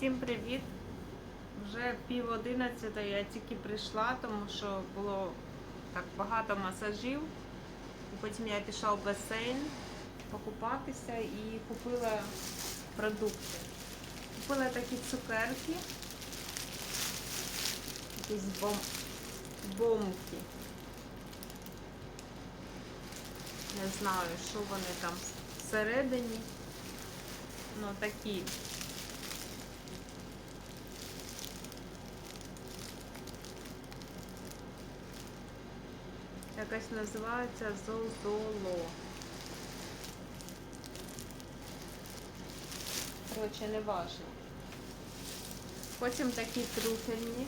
Всім привіт! Вже пів одинадцятої я тільки прийшла, тому що було так багато масажів. І потім я пішла в басейн покупатися і купила продукти. Купила такі цукерки, якісь бом... бомки. Не знаю, що вони там всередині. Ну такі. Якась називається Зозоло. Коротше, не важно. Потім такі трюфельні.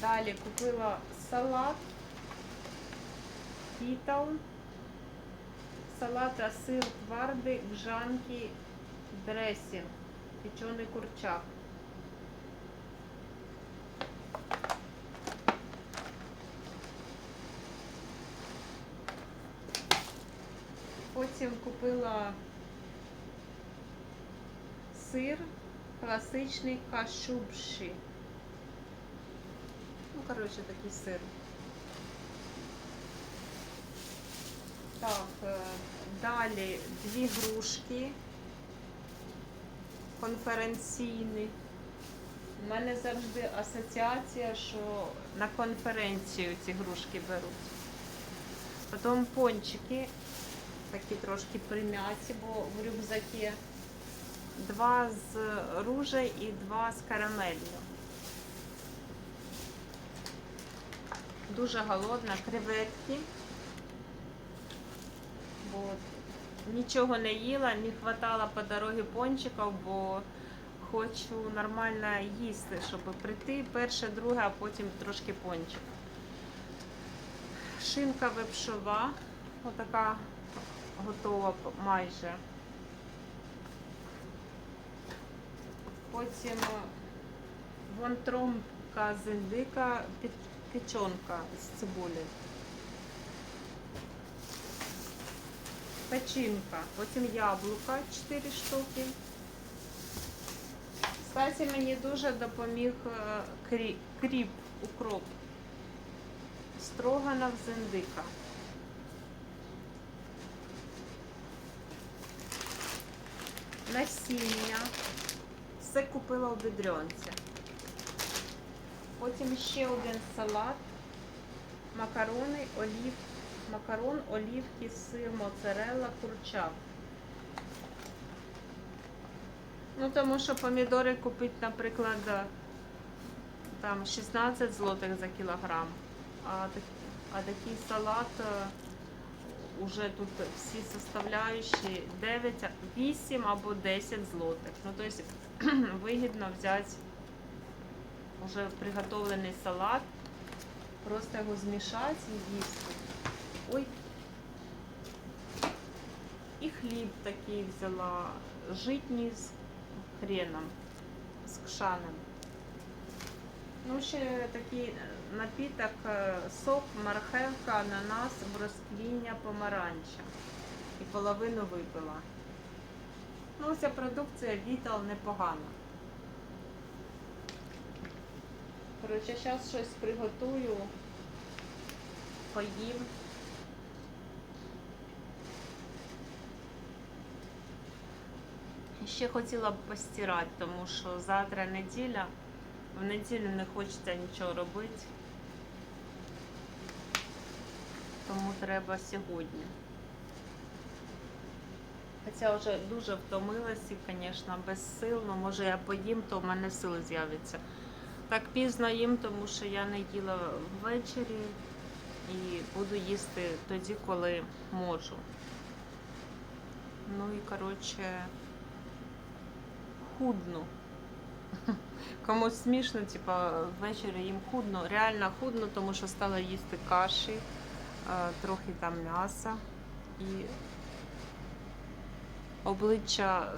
Далі купила салат. Пітал. Салата сир твердий, вжанки, дресінг, печений курчак. Потім купила сир класичний кашубші. Ну, коротше, такий сир. Так, е, далі дві грушки конференційні. У мене завжди асоціація, що на конференцію ці грушки беруть. Потім пончики, такі трошки прим'яті, бо в рюкзакі два з ружею і два з карамелью. Дуже голодна, креветки. От. Нічого не їла, не хватало по дорозі пончиків, бо хочу нормально їсти, щоб прийти перше, друге, а потім трошки пончик. Шинка випшова, отака готова майже. Потім вон тромка з індика, печонка з цибулею. Печінка, потім яблука 4 штуки. Кстати, мені дуже допоміг е, кріп, укроп. Строганов з індика. Насіння. Все купила у бідрянці. Потім ще один салат. Макарони, олів, макарон, олівки, сир, моцарелла, курчак. Ну, тому що помідори купити, наприклад, там 16 злотих за кілограм, а, а такий салат е, уже тут всі составляючі 9, 8 або 10 злотих. Ну, тобто вигідно взяти вже приготовлений салат, просто його змішати і їсти. Ой. І хліб такий взяла, житній з хреном, з кшаном. Ну, ще такий напіток, е, сок, мархевка, ананас, бросквіння, помаранча. І половину випила. Ну, ця продукція Вітал непогана. Коротше, зараз щось приготую, поїм. Ще хотіла б постирати, тому що завтра неділя, в неділю не хочеться нічого робити. Тому треба сьогодні. Хоча вже дуже втомилася, звісно, без сил, ну може я поїм, то в мене сили з'являться. Так пізно їм, тому що я не їла ввечері і буду їсти тоді, коли можу. Ну і коротше худну. Комусь смішно, типа ввечері їм худно. Реально худно, тому що стала їсти каші, е, трохи там м'яса і обличчя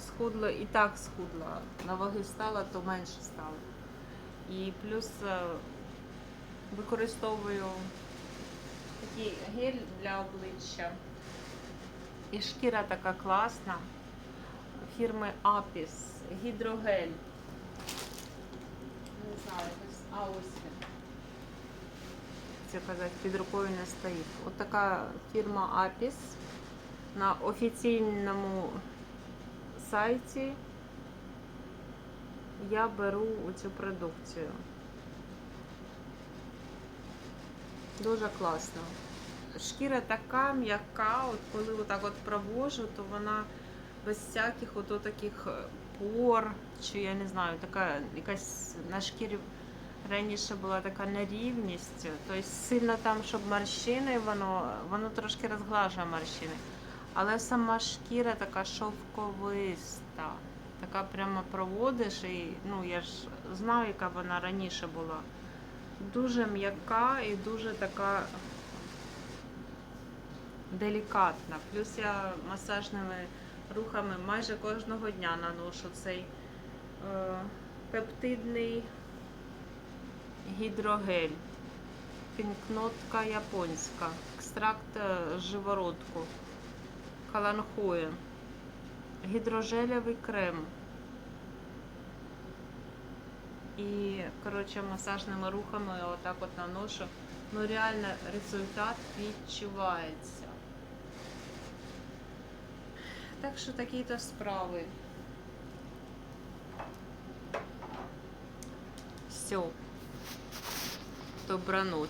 схудло і так схудло. На ваги стала, то менше стало. І плюс е, використовую такий гель для обличчя. І шкіра така класна. фірми Apis. Гідрогель. А ось він. Це казати, під рукою не стоїть. От така фірма Apis на офіційному сайті я беру цю продукцію. Дуже класно. Шкіра така м'яка, от коли отак от провожу, то вона без всяких ото таких е, пор, чи я не знаю, така якась на шкірі раніше була така нерівність. Тобто сильно там, щоб морщини, воно, воно трошки розглажує морщини. Але сама шкіра така шовковиста. Така прямо проводиш і ну я ж знаю, яка вона раніше була. Дуже м'яка і дуже така делікатна. Плюс я масажними рухами майже кожного дня наношу цей е, пептидний гідрогель. Пінкнотка японська. Екстракт е, живородку. Каланхоє. Гідрожелевий крем. І, коротше, масажними рухами отак от наношу. Ну, реально результат відчувається. Так що такі-то справи. Все. Добраноць.